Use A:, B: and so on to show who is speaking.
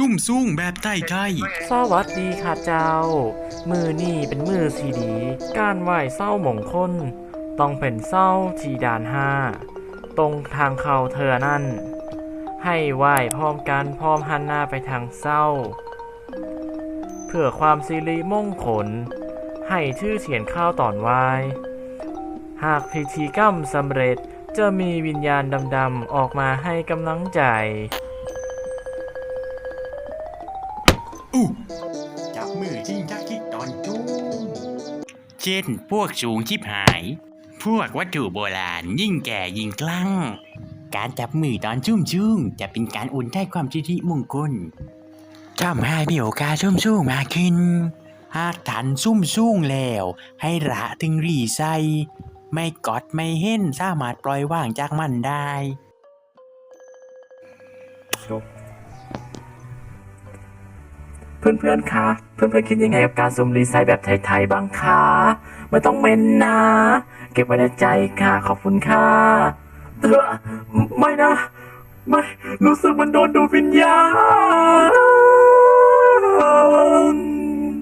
A: ซุ่มซุ่งแบบใต้ไก่
B: สวัสดีค่ะเจ้า มือนี่เป็นมือสีดี การไหว้เศร้ามงคล ต้องเป็นเศร้าทีดานห้า ตรงทางเขาเธอนั่น ให้ไหว้พร้อมกันพร้อมหันหน้าไปทางเศร้า เพื่อความสิริมงคล ให้ชื่อเสียนข้าวตอนไหว้ หากพิธีกรรมสำเร็จจะมีวิญญาณดำๆออกมาให้กำลังใจ
A: อู้จับมือทิ้งทักคิดตอนจุ้งเช่นพวกสูงชิบหาย พวกวัตถุโบราณยิ่งแก่ยิ่งคลั่ง การจับมือตอนชุ่มชุ่งจะเป็นการอุ่นให้ความชิริมงคลทำให้มีโอกาสชุ่มชุ่งมากขึ้น หากทันซุ่มซุ่งแล้ว ให้ระถึงรีไซไม่กอดไม่เห็นสามารถปล่อยว่างจากมันได้
B: เพื่อนๆคะเพื่อนๆคิดยังไงกับการซูมรีไซต์แบบไทยๆบ้างคะไม่ต้องเม้นนะ เก็บไว้ในใจค่ะ ขอบคุณค่ะเออไม่นะ ไม่ รู้สึกมันโดนดูดวิญญาณ